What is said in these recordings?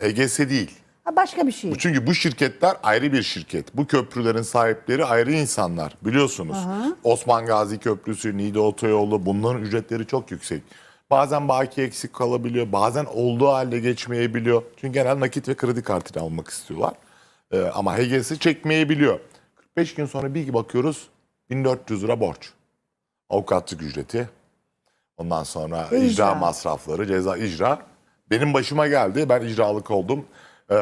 HGS değil. Ha, başka bir şey. Çünkü bu şirketler ayrı bir şirket. Bu köprülerin sahipleri ayrı insanlar biliyorsunuz. Osman Gazi Köprüsü, Niğde Otoyolu bunların ücretleri çok yüksek. Bazen baki eksik kalabiliyor, bazen olduğu halde geçmeyebiliyor. Çünkü genel nakit ve kredi kartıyla almak istiyorlar. Ee, ama HGS çekmeyebiliyor. 45 gün sonra bir bakıyoruz 1400 lira borç. Avukatlık ücreti. Ondan sonra icra. icra. masrafları, ceza icra. Benim başıma geldi. Ben icralık oldum. Ee,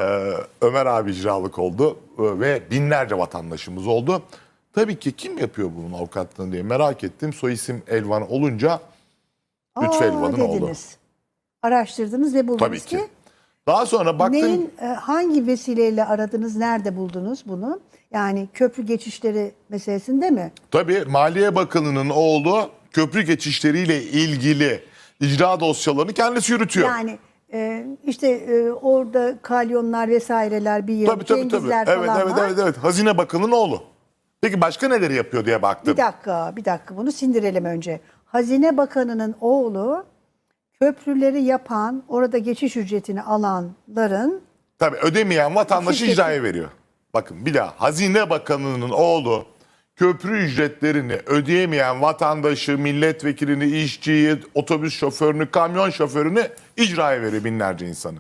Ömer abi icralık oldu. Ee, ve binlerce vatandaşımız oldu. Tabii ki kim yapıyor bunun avukatlığını diye merak ettim. Soy isim Elvan olunca Lütfü Elvan'ın dediniz. Araştırdınız ve buldunuz Tabii ki. Daha sonra baktım Neyin, e, hangi vesileyle aradınız, nerede buldunuz bunu? Yani köprü geçişleri meselesinde mi? tabii Maliye Bakanı'nın oğlu köprü geçişleriyle ilgili icra dosyalarını kendisi yürütüyor. Yani e, işte e, orada kalyonlar vesaireler bir yıl, tabii tabii tabii. Cengizler Evet falan evet var. evet evet. Hazine Bakanı'nın oğlu. Peki başka neleri yapıyor diye baktım. Bir dakika, bir dakika bunu sindirelim önce. Hazine Bakanı'nın oğlu köprüleri yapan, orada geçiş ücretini alanların Tabii ödemeyen vatandaşı Şirketi. icraya veriyor. Bakın bir daha Hazine Bakanı'nın oğlu köprü ücretlerini ödeyemeyen vatandaşı, milletvekilini, işçiyi, otobüs şoförünü, kamyon şoförünü icraya veriyor binlerce insanı.